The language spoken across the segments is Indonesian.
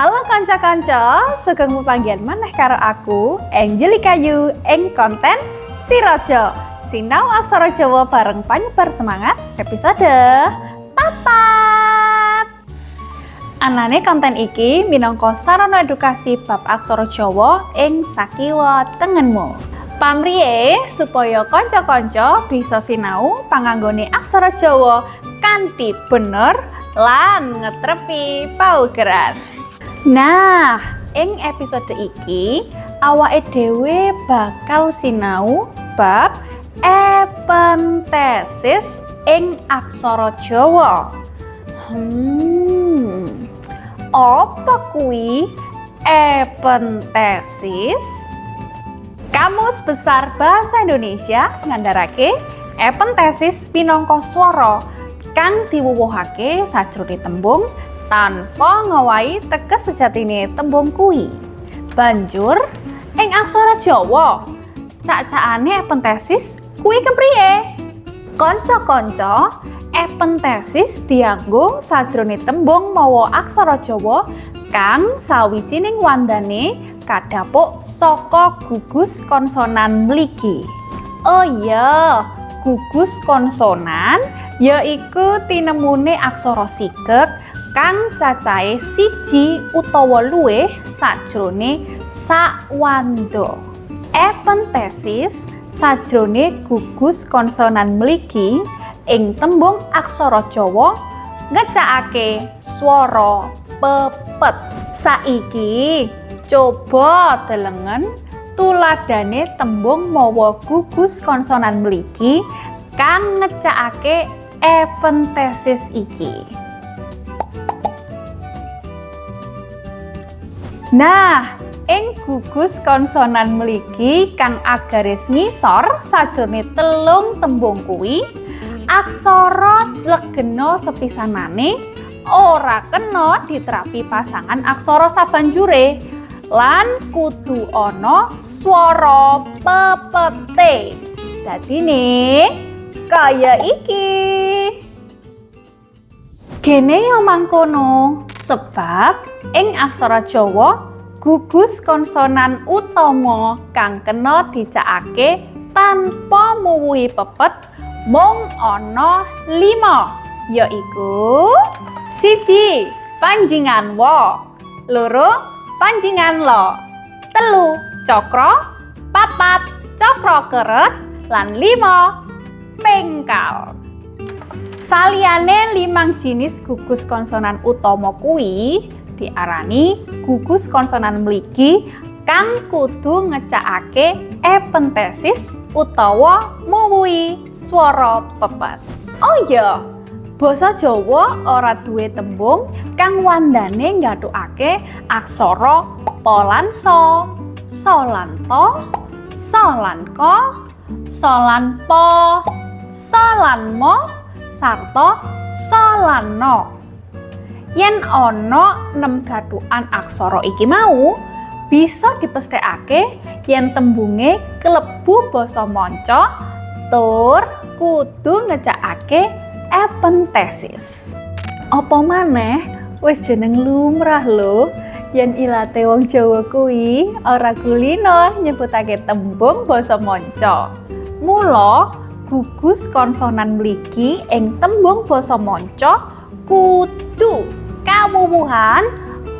Halo kanca-kanca, sugeng pepanggihan maneh karo aku, Angelika Yu, ing konten Sirojo. Sinau aksara Jawa bareng panyebar semangat episode papat. Anane konten iki minangka sarana edukasi bab aksara Jawa ing sakiwa tengenmu. Pamriye supaya kanca-kanca bisa sinau panganggone aksara Jawa kanthi bener lan ngetrepi paugeran. Nah, ing episode iki awake dhewe bakal sinau bab epentesis ing aksara Jawa. Hmm. Apa kuwi epentesis? Kamus Besar Bahasa Indonesia ngandharake epentesis pinangka swara kang diwuwuhake sajroning tembung tanpa ngawahi teges sejatine tembung kuwi. Banjur ing aksara Jawa, cacakane epentesis kuwi kepriye? Kanca-kanca, epentesis dianggo sajroning tembung mawa aksara Jawa kang sawijining wandane kadhapuk saka gugus konsonan mligi. Oh iya, gugus konsonan yaiku tinemune aksara sigek kang cacahe siji utawa luwih sajrone sakwanda. Epentesis sajrone gugus konsonan mligi ing tembung aksara Jawa ngecakake swara pepet. Saiki coba delengen tuladane tembung mawa gugus konsonan mligi kang ngecakake epentesis iki. Nah, ing gugus konsonan mligi kang agaris ngisor sajrone telung tembung kuwi, aksara legena sepisanane ora kena diterapi pasangan aksara sabanjure lan kudu ana swara pepete. Dadine kaya iki. Gene yo mangkono sebab ing aksara Jawa gugus konsonan utama kang kena dicakake tanpa muwuhi pepet mung ana 5 yaiku siji panjingan wo loro panjingan lo telu cokro papat cokro keret lan limo mengkal saliyane limang jenis gugus konsonan utama kuwi diarani gugus konsonan mligi kang kudu ngecakake epentesis utawa muwuhi swara pepet oh iya Basa Jawa ora duwe tembung kang wandane nggathukake aksara po lan so, so lan to, so lan ko, so lan po, so lan mo, sarta so lan no. Yen ana nem gathukan aksara iki mau, bisa dipesthekake yen tembunge kelebu basa manca tur kudu ngecakake epentesis. Apa maneh wis jeneng lumrah lho yen ilate wong Jawa kuwi ora kulino nyebutake tembung basa manca. Mula gugus konsonan mligi ing tembung basa manca kudu kawuwuhan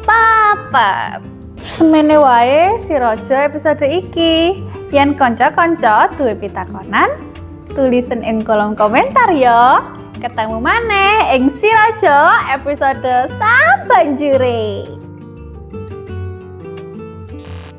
papat. Semene wae si Raja episode iki. Yen kanca-kanca duwe pitakonan, tulisin ing kolom komentar ya. Ketemu maneh ing Sirajo episode sabanjure.